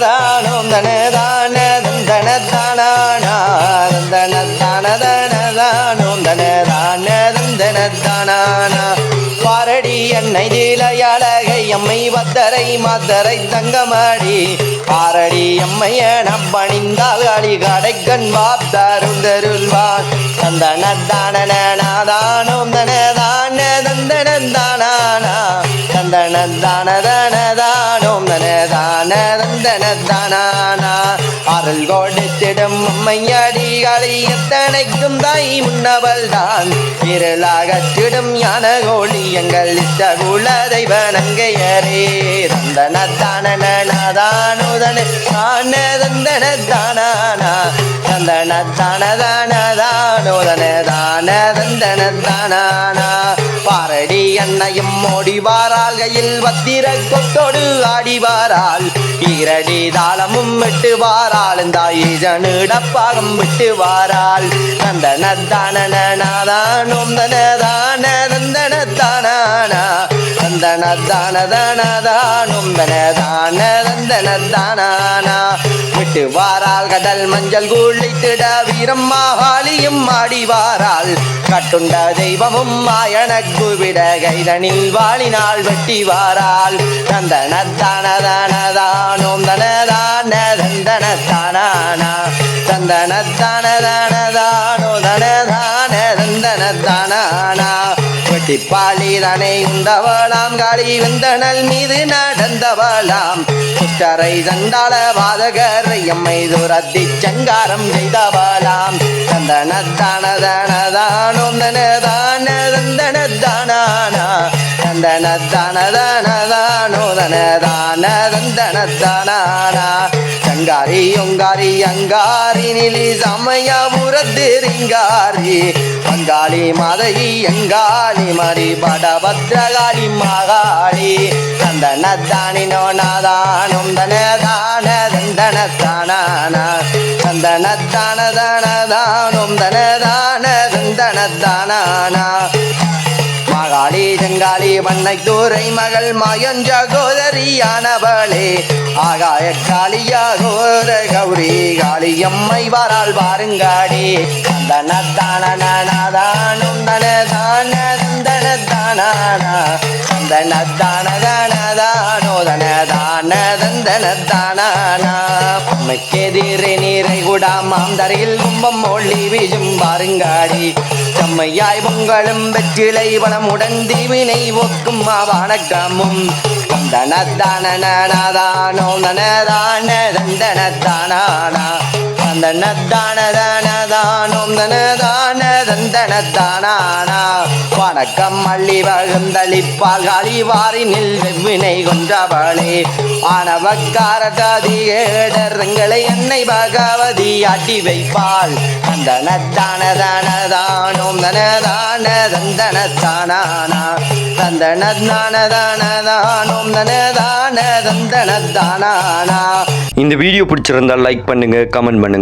தானோம் தனதான தந்தன தானானா தந்தன தான தானோம் தனதான பாரடி என்னை திலையழகை எம்மை வத்தரை மாத்தரை தங்கமாடி. பாரடி எம்மைய நம்பணிந்தால் அடி கண் வாப்தருந்தருள்வான் தந்தன தானன தனதான தந்தனந்தானா தானானா தந்தன தான தன தானோம் தன அருள் கொடுத்திடும் அம்மையடிகளை எத்தனைக்கும் தாய் முன்னவள் தான் இருளாகத்திடும் ஞான கோழி எங்கள் இஷ்ட குல தெய்வ நங்கையரே தந்தன தானன நாதானுதன தான தந்தன பாரடி அன்னையும் ஓடி கையில் வத்திர கொத்தோடு ஆடிவாரால். ஈரடி தாளமும் விட்டுவாரால் தாயி ஜனுடப்பாகம் விட்டுவாரால். நந்தன தானன நாதானோம் தன தான தந்தன தானானா தந்தன தான தன தானும் தன தான தந்தன தானானா விட்டு வாரால் கடல் மஞ்சள் கூழித்திட வீரம் மாகாளியும் ஆடி வாரால் கட்டுண்ட தெய்வமும் மாயனக்கு விட கைதனில் வாழினால் வெட்டி வாரால் தந்தன தான தான தானோம் தன தான தந்தன தானானா தந்தன தான தான தானோ தன தான தந்தன தானானா வெட்டிப்பாளி தனை உண்டவளாம் காளி வெந்தனல் மீது நடந்தவளாம். குஷ்டரை சண்டாள வாதகரை எம்மை துரத்தி சங்காரம் செய்தவளாம். தந்தன தான தான தானோம் தன தான தந்தன தானானா தந்தன தான தான தானோ தன தான தந்தன தானானா சங்காரி ஒங்காரி அங்காரி நிலி சமயபுரத்து ரிங்காரி பங்காளி மதகி எங்காளி மரி படபத்ரகாளி மகாளி தந்தன அங்காளி வண்ணை தூரை மகள் மாயஞ்ச கோதரியானவளே ஆகாய காளியாகோர கௌரி காளியம்மை வாரால் பாருங்காடி அந்த நத்தான தான தந்தன தானானா தான தந்தன தானானா கூடாமாம் மாந்தரையில் கும்பம் மொழி வீசும் பாருங்காடி செம்மையாய் பொங்கலும் வெற்றிலை வளமுடன் தீவினை ஒக்கும் வணக்கமும் தந்தனத்தானோ நனதான தந்தனத்தானானா தந்தனத்தானதானதானோம் தனதான தந்தனத்தானானா? வணக்கம் மல்லி வகுந்தளிப்பால் காளிவாரினில் வெவ்வினை கொன்றவளே. ஆனவக்காரதாதி ஏடரங்களை என்னை பகவதி ஆட்டி வைப்பாள். தந்தனத்தானதானதானோம் தனதான தந்தனத்தானானா? தந்தனத்தானதானதானோம் தனதான தந்தனத்தானானா? இந்த வீடியோ பிடிச்சிருந்தால் லைக் பண்ணுங்க கமெண்ட் பண்ணுங்க.